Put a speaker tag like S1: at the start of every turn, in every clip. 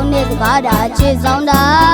S1: င်းတဲ့စကားဒါချစ်ဆောင်တာ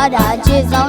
S1: Hara Jesus.